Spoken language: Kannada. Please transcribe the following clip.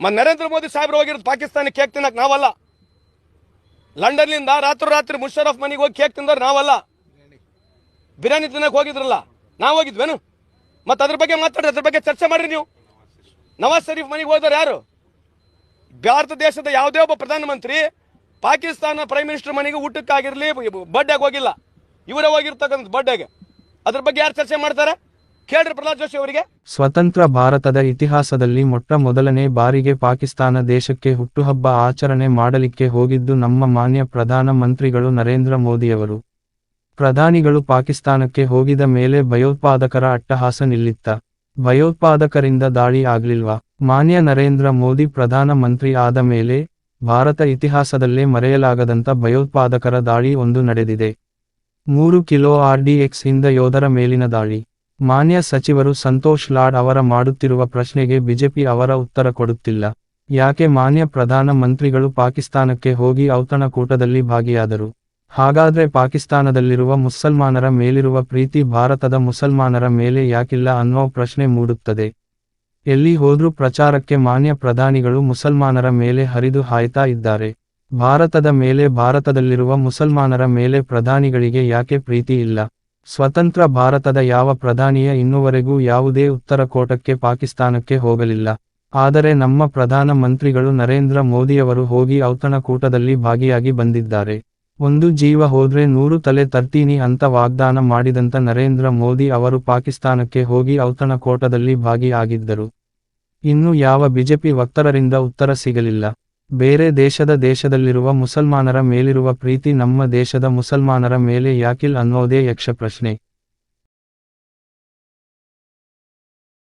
ಮ- ನರೇಂದ್ರ ಮೋದಿ ಸಾಹೇಬ್ರು ಹೋಗಿರೋದು ಪಾಕಿಸ್ತಾನಕ್ಕೆ ಕೇಕ್ ತಿನ್ನಕ್ ನಾವಲ್ಲ. ಲಂಡನ್ನಿಂದ ರಾತ್ರಿ ರಾತ್ರಿ ಮುಷರಫ್ ಮನೆಗೆ ಹೋಗಿ ಕೇಕ್ ತಿಂದವ್ರು ನಾವಲ್ಲ. ಬಿರಿಯಾನಿ ತಿನ್ನಕ್ ಹೋಗಿದ್ರಲ್ಲ, ನಾವು ಹೋಗಿದ್ವೇನು? ಮತ್ತೆ ಅದ್ರ ಬಗ್ಗೆ ಮಾತಾಡ್ರಿ, ಅದ್ರ ಬಗ್ಗೆ ಚರ್ಚೆ ಮಾಡ್ರಿ ನೀವು. ನವಾಜ್ ಶರೀಫ್ ಮನೆಗೆ ಹೋದವ್ರು ಯಾರು? ಭಾರತ ದೇಶದ ಯಾವುದೇ ಒಬ್ಬ ಪ್ರಧಾನಮಂತ್ರಿ ಪಾಕಿಸ್ತಾನ ಪ್ರೈಮ್ ಮಿನಿಸ್ಟರ್ ಮನೆಗೆ ಊಟಕ್ಕಾಗಿರಲಿ ಬರ್ಡೇಗೆ ಹೋಗಿಲ್ಲ. ಇವರೇ ಹೋಗಿರ್ತಕ್ಕಂಥ ಬರ್ಡೇಗೆ ಅದ್ರ ಬಗ್ಗೆ ಯಾರು ಚರ್ಚೆ ಮಾಡ್ತಾರೆ? ಕೇಳ್ರಿ ಪ್ರಹ್ಲಾದ್ ಜೋಶಿ ಅವರಿಗೆ. ಸ್ವತಂತ್ರ ಭಾರತದ ಇತಿಹಾಸದಲ್ಲಿ ಮೊಟ್ಟ ಮೊದಲನೇ ಬಾರಿಗೆ ಪಾಕಿಸ್ತಾನ ದೇಶಕ್ಕೆ ಹುಟ್ಟುಹಬ್ಬ ಆಚರಣೆ ಮಾಡಲಿಕ್ಕೆ ಹೋಗಿದ್ದು ನಮ್ಮ ಮಾನ್ಯ ಪ್ರಧಾನ ಮಂತ್ರಿಗಳು ನರೇಂದ್ರ ಮೋದಿಯವರು. ಪ್ರಧಾನಿಗಳು ಪಾಕಿಸ್ತಾನಕ್ಕೆ ಹೋಗಿದ ಮೇಲೆ ಭಯೋತ್ಪಾದಕರ ಅಟ್ಟಹಾಸ ನಿಲ್ಲಿತ್ತ. ಭಯೋತ್ಪಾದಕರಿಂದ ದಾಳಿ ಆಗ್ಲಿಲ್ವಾ? ಮಾನ್ಯ ನರೇಂದ್ರ ಮೋದಿ ಪ್ರಧಾನ ಮಂತ್ರಿ ಆದ ಮೇಲೆ ಭಾರತ ಇತಿಹಾಸದಲ್ಲೇ ಮರೆಯಲಾಗದಂತ ಭಯೋತ್ಪಾದಕರ ದಾಳಿ ಒಂದು ನಡೆದಿದೆ. ಮೂರು ಕಿಲೋ ಆರ್ಡಿಎಕ್ಸ್ ಇಂದ ಯೋಧರ ಮೇಲಿನ ದಾಳಿ. ಮಾನ್ಯ ಸಚಿವರು ಸಂತೋಷ್ ಲಾಡ್ ಅವರ ಮಾಡುತ್ತಿರುವ ಪ್ರಶ್ನೆಗೆ ಬಿಜೆಪಿ ಅವರ ಉತ್ತರ ಕೊಡುತ್ತಿಲ್ಲ. ಯಾಕೆ ಮಾನ್ಯ ಪ್ರಧಾನ ಮಂತ್ರಿಗಳು ಪಾಕಿಸ್ತಾನಕ್ಕೆ ಹೋಗಿ ಔತಣಕೂಟದಲ್ಲಿ ಭಾಗಿಯಾದರು? ಹಾಗಾದ್ರೆ ಪಾಕಿಸ್ತಾನದಲ್ಲಿರುವ ಮುಸಲ್ಮಾನರ ಮೇಲಿರುವ ಪ್ರೀತಿ ಭಾರತದ ಮುಸಲ್ಮಾನರ ಮೇಲೆ ಯಾಕಿಲ್ಲ ಅನ್ನೋ ಪ್ರಶ್ನೆ ಮೂಡುತ್ತದೆ. ಎಲ್ಲಿ ಹೋದ್ರೂ ಪ್ರಚಾರಕ್ಕೆ ಮಾನ್ಯ ಪ್ರಧಾನಿಗಳು ಮುಸಲ್ಮಾನರ ಮೇಲೆ ಹರಿದು ಹಾಯ್ತಾ ಇದ್ದಾರೆ. ಭಾರತದ ಮೇಲೆ ಭಾರತದಲ್ಲಿರುವ ಮುಸಲ್ಮಾನರ ಮೇಲೆ ಪ್ರಧಾನಿಗಳಿಗೆ ಯಾಕೆ ಪ್ರೀತಿ ಇಲ್ಲ? ಸ್ವತಂತ್ರ ಭಾರತದ ಯಾವ ಪ್ರಧಾನಿಯ ಇನ್ನುವರೆಗೂ ಯಾವುದೇ ಉತ್ತರ ಕೋಟಕ್ಕೆ ಪಾಕಿಸ್ತಾನಕ್ಕೆ ಹೋಗಲಿಲ್ಲ. ಆದರೆ ನಮ್ಮ ಪ್ರಧಾನ ಮಂತ್ರಿಗಳು ನರೇಂದ್ರ ಮೋದಿಯವರು ಹೋಗಿ ಔತಣಕೂಟದಲ್ಲಿ ಭಾಗಿಯಾಗಿ ಬಂದಿದ್ದಾರೆ. ಒಂದು ಜೀವ ಹೋದ್ರೆ ನೂರು ತಲೆ ತರ್ತೀನಿ ಅಂತ ವಾಗ್ದಾನ ಮಾಡಿದಂತ ನರೇಂದ್ರ ಮೋದಿ ಅವರು ಪಾಕಿಸ್ತಾನಕ್ಕೆ ಹೋಗಿ ಔತಣಕೂಟದಲ್ಲಿ ಭಾಗಿಯಾಗಿದ್ದರು. ಇನ್ನು ಯಾವ ಬಿಜೆಪಿ ವಕ್ತರರಿಂದ ಉತ್ತರ ಸಿಗಲಿಲ್ಲ. ಬೇರೆ ದೇಶದ ದೇಶದಲ್ಲಿರುವ ಮುಸಲ್ಮಾನರ ಮೇಲಿರುವ ಪ್ರೀತಿ ನಮ್ಮ ದೇಶದ ಮುಸಲ್ಮಾನರ ಮೇಲೆ ಯಾಕಿಲ್ ಅನ್ನೋದೇ ಯಕ್ಷ ಪ್ರಶ್ನೆ